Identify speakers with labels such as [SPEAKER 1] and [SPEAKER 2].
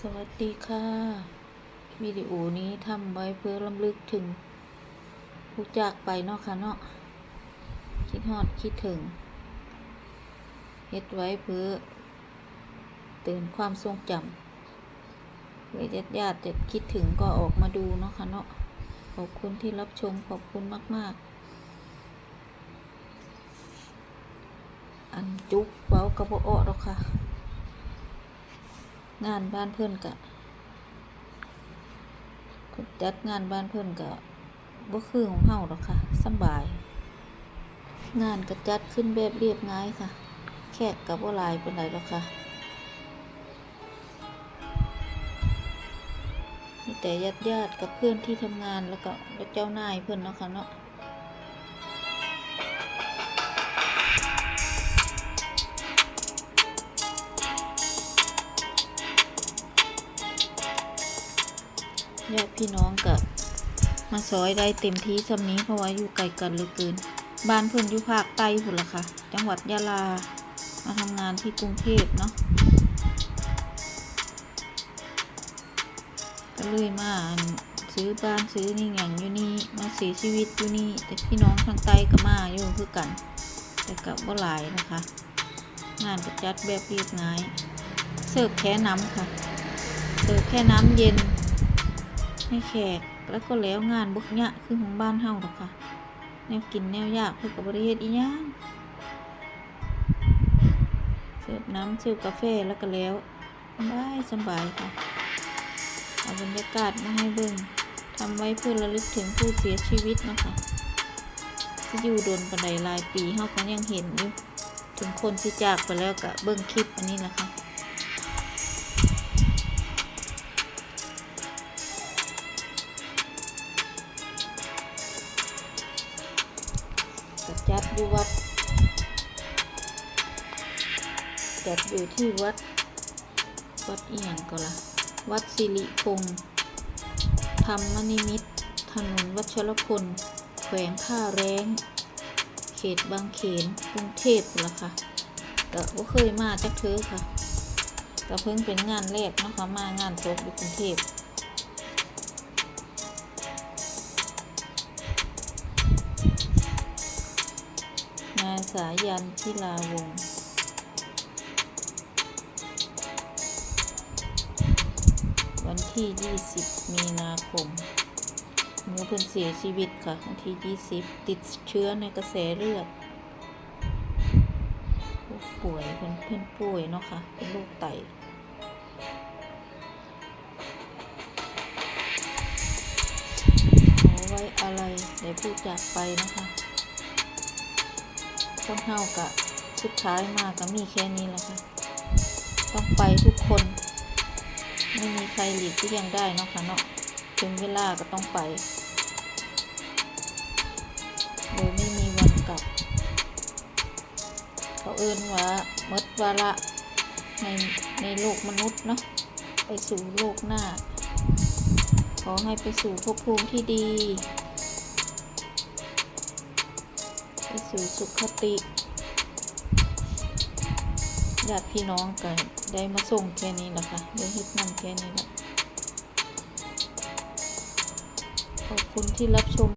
[SPEAKER 1] สวัสดีค่ะวิดีโอนี้ทำไว้เพื่อลำลึกถึงผู้จากไปเนาะค่ะเนาะคิดฮอดคิดถึงเฮ็ดไว้เพื่อเตือนความทรงจำเพื่อญาติญาติจะคิดถึงก็ออกมาดูเนาะค่ะเนาะขอบคุณที่รับชมขอบคุณมาก ๆ อันจุกเว้ากระโปอะหรอกค่ะ งานบ้านเพื่อนกะจัดงานบ้านเพื่อนกะบ่คือของเฮาหรอกค่ะสบาย งานก็จัดขึ้นแบบเรียบง่ายค่ะ แขกกับบ่หลายเป็นไรหรอกค่ะมีแต่ญาติญาติๆกับเพื่อนที่ทำงานแล้วก็เจ้านายเพื่อนเนาะค่ะเนาะ ญาติพี่น้องกับมาซอยได้เต็มที่สำนี้เพราะว่าอยู่ไกลกันเหลือเกิน บ้านเพิ่นอยู่ภาคใต้พุ่นละค่ะ จังหวัดยะลา มาทำงานที่กรุงเทพเนาะก็เลยมาซื้อบ้านซื้อนี่อย่างอยู่นี่มาเสียชีวิตอยู่นี่ แต่พี่น้องทางใต้ก็มาอยู่คือกัน แต่กับบ่หลายนะคะ งานก็จัดแบบเรียบง่าย เสิร์ฟแค่น้ำค่ะ เสิร์ฟแค่น้ำเย็น ให้แขกแล้วก็แล้วงานบุกยะคือของบ้านเฮาหรอกค่ะ แนวกินแนวยากเพื่อกับบริเฮ็ดอีหยังเสิร์ฟน้ำเสิร์ฟกาแฟแล้วก็แล้วสบายสบายค่ะเอาบรรยากาศมาให้เบิ่งทำไว้เพื่อระลึกถึงผู้เสียชีวิตนะคะที่อยู่โดนปันไดหลายปีเฮาก็ยังเห็นอยู่ถึงคนที่จากไปแล้วก็เบิ่งคลิปอันนี้แหละค่ะ จัดอยู่วัด จัดอยู่ที่วัด วัดเอียงก็ละวัดสิริพงษ์ธรรมนิมิตถนนวัชรพล แขวงท่าแรงเขตบางเขน กรุงเทพละค่ะแต่ว่าเคยมาจากเธอค่ะแต่เพิ่งเป็นงานแรกนะคะมางานศพอยู่กรุงเทพ นายสายันทิลาวงวันที่ 20 มีนาคมเมื่อเพิ่นเสียชีวิตค่ะ วันที่ 20 ติดเชื้อในกระแสเลือดผู้ป่วยเพิ่นเพิ่นป่วยเนาะค่ะ เป็นโรคไตขอไว้อะไรในผู้จากไปนะคะ คนเฮากะสุดท้ายมาก็มีแค่นี้แหละค่ะ ต้องไปทุกคน ไม่มีใครหลีกที่ยังได้เนาะค่ะเนาะถึงเวลาก็ต้องไป โดยไม่มีวันกลับ เขาเอิ้นว่าเมดวาระในในโลกมนุษย์เนาะไปสู่โลกหน้า ขอให้ไปสู่ภพภูมิที่ดี ไปสู่สุขติญาติพี่น้องกันได้มาส่งแค่นี้แหละค่ะได้เฮ็ดนำแค่นี้แหละขอบคุณที่รับชม